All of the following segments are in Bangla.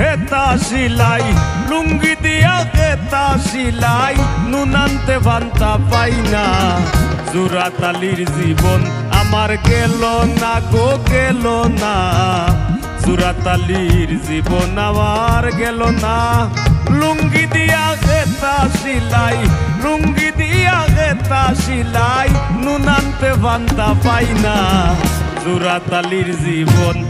খেতা সিলাই, লুঙ্গি দিয়া খেতা সিলাই, নুনান্তে বান্তা পাই না। জুরাতালির জীবন আমার গেল না গো, গেল না। জুরাতালির জীবন আমার গেল না। লুঙ্গি দিয়া খেতা সিলাই, লুঙ্গি দিয়া খেতা সিলাই, নুনান্তে বান্তা পাই না। জুরাতালির জীবন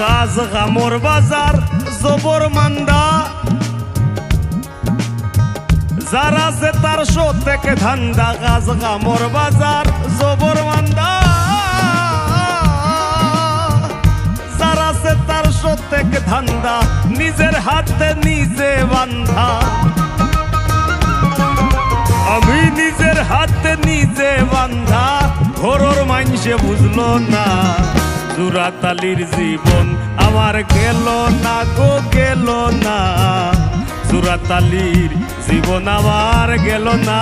কাজ গামর বাজার, জবর মান্দা। যারা সে তার শো থেকে ধান্দা, কাজ গামর বাজার, জবর মান্দা। যারা সে তার শো থেকে ধান্দা, নিজের হাতে নিজে বান্ধা। আমি নিজের হাতে নিজে বান্ধা, ঘরর মাইনসে বুঝলো না। জুরাতালির জীবন আমার গেল না গো গেল না। জুরাতালির জীবন আমার গেল না।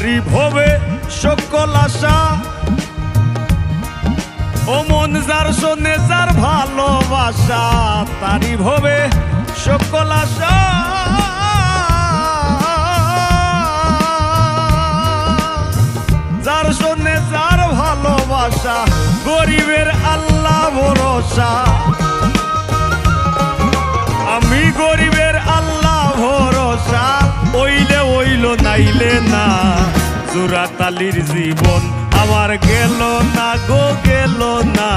তারি ভবে সকল আশা। ও মন যার শোনে যার ভালোবাসা তারি ভবে নাইলে না জুরাতালির জীবন আমার গেল না গো, গেল না।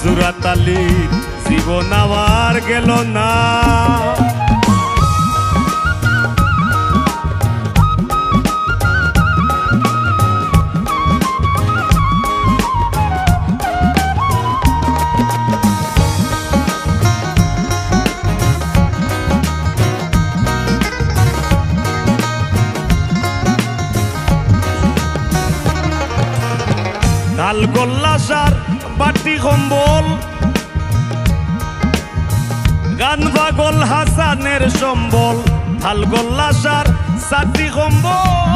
জুরাতালির জীবন আমার গেল না। লাল গোল্লা সার বাটি কম্বল। গান পাগল হাসানের সম্বল থাল গোল্লা সার সাটি কম্বল।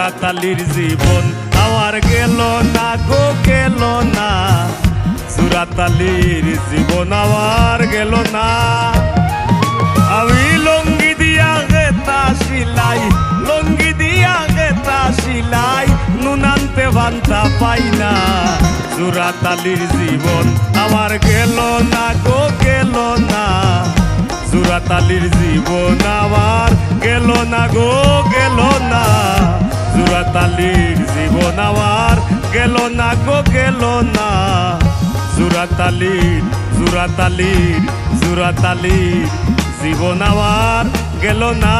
জুরাতালির জীবন। আমার গেল না গো, গেল না। জুরাতালির জীবন আমার গেল না। আমি লঙ্গি দিয়া গেতা সিলাই, লঙ্গি দিয়া গেতা সিলাই নুনান্তে ভান্তা পাই না। জুরাতালির জীবন আমার গেল না গো, গেল না। জুরাতালির জীবন আমার গেল না গো। জুরাতালির জীবন আমার। গেল না গো, গেল না। জুরাতালির জুরাতালির জুরাতালির জীবন আমার গেল না।